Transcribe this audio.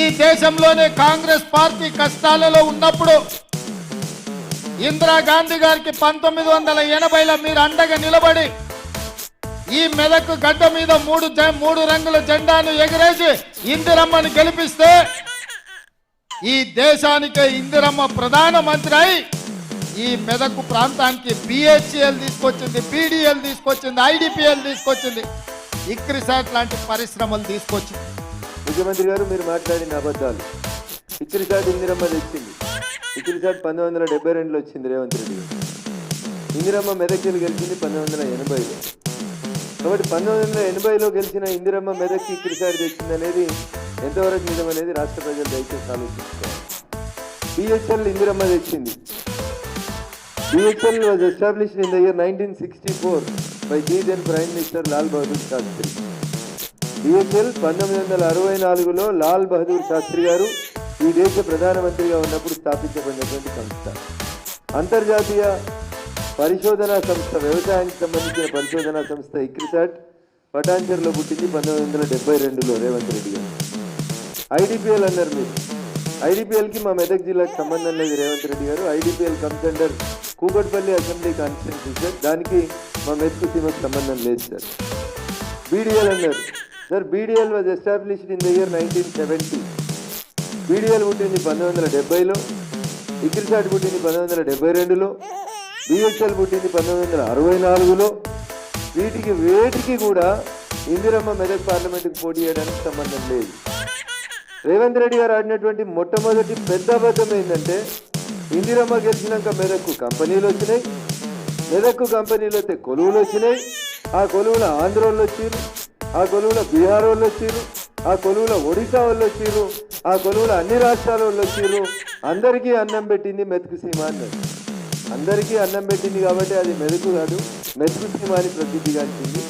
ఈ దేశంలోనే కాంగ్రెస్ పార్టీ కష్టాలలో ఉన్నప్పుడు ఇందిరాగాంధీ గారికి పంతొమ్మిది వందల ఎనభైలో మీరు అండగా నిలబడి ఈ మెదకు గడ్డ మీద మూడు మూడు రంగుల జెండాను ఎగిరేసి ఇందిరమ్మని గెలిపిస్తే ఈ దేశానికి ఇందిరమ్మ ప్రధానమంత్రి అయి ఈ మెదకు ప్రాంతానికి బిహెచ్ఎల్ తీసుకొచ్చింది పీడిఎల్ తీసుకొచ్చింది ఐడిపిఎల్ తీసుకొచ్చింది ఇక్రిసాట్ లాంటి పరిశ్రమలు తీసుకొచ్చింది. ముఖ్యమంత్రి గారు మీరు మాట్లాడిన అబద్ధాలు. ఇక్కడిసారి ఇందిరమ్మ తెచ్చింది. ఇక్కడిసారి పంతొమ్మిది వందల డెబ్బై రెండులో వచ్చింది రేవంత్ రెడ్డి ఇందిరమ్మ మెదక్కి గెలిచింది పంతొమ్మిది వందల ఎనభైలో. కాబట్టి పంతొమ్మిది వందల ఎనభైలో గెలిచిన ఇందిరమ్మ మెదక్కి ఇక్కడిసారి తెచ్చింది అనేది ఎంతవరకు నిజం అనేది రాష్ట్ర ప్రజలు దయచేసి ఆలోచించుకోవాలి. బిహెచ్ఎల్ ఇందిరమ్మ తెచ్చింది. BHEL was established in the year nineteen sixty four by the then prime minister Lal Bahadur Shastri USL పంతొమ్మిది వందల అరవై నాలుగులో లాల్ బహదూర్ శాస్త్రి గారు ఈ దేశ ప్రధానమంత్రిగా ఉన్నప్పుడు స్థాపించబడినటువంటి సంస్థ. అంతర్జాతీయ పరిశోధనా సంస్థ వ్యవసాయానికి సంబంధించిన పరిశోధనా సంస్థ ఇక్రిసాట్ పటాన్చర్లో పుట్టింది పంతొమ్మిది వందల డెబ్బై రెండులో రేవంత్ రెడ్డి గారు. ఐడిపిఎల్ అన్నారు మీరు ఐడిపిఎల్కి మా మెదక్ జిల్లాకు సంబంధం లేదు రేవంత్ రెడ్డి గారు. IDPL comes under Kukatpally assembly constituency sir. దానికి మా మెదక్ సీమకు సంబంధం లేదు సార్. బీడీఎల్ అన్నారు sir BDL was established in the year nineteen seventy BDL పుట్టింది పంతొమ్మిది వందల డెబ్బైలో ఇక్రిసాట్ పుట్టింది పంతొమ్మిది వందల డెబ్బై రెండులో బిహెచ్ఎల్ పుట్టింది పంతొమ్మిది వందల అరవై నాలుగులో. వీటికి వేటికి కూడా ఇందిరమ్మ మెదక్ పార్లమెంటుకు పోటీ చేయడానికి సంబంధం లేదు. రేవంత్ రెడ్డి గారు ఆడినటువంటి మొట్టమొదటి పెద్ద అబద్ధం ఏంటంటే ఇందిరమ్మ గెలిచినాక మెదక్కు కంపెనీలు వచ్చినాయి మెదక్కు కంపెనీలు అయితే కొలువులు వచ్చినాయి. ఆ కొలువులు ఆంధ్రోళ్ళు వచ్చినాయి ఆ కొలువుల బీహార్ వాళ్ళు వచ్చిర్రు ఆ కొలువుల ఒడిశా వాళ్ళు వచ్చిర్రు ఆ కొలువుల అన్ని రాష్ట్రాల వాళ్ళు వచ్చిర్రు అందరికీ అన్నం పెట్టింది మెతుకు సీమ అన్నారు. అందరికీ అన్నం పెట్టింది కాబట్టి అది మెతుకు కాదు మెతుకు సీమ అని ప్రసిద్ధిగాంచింది.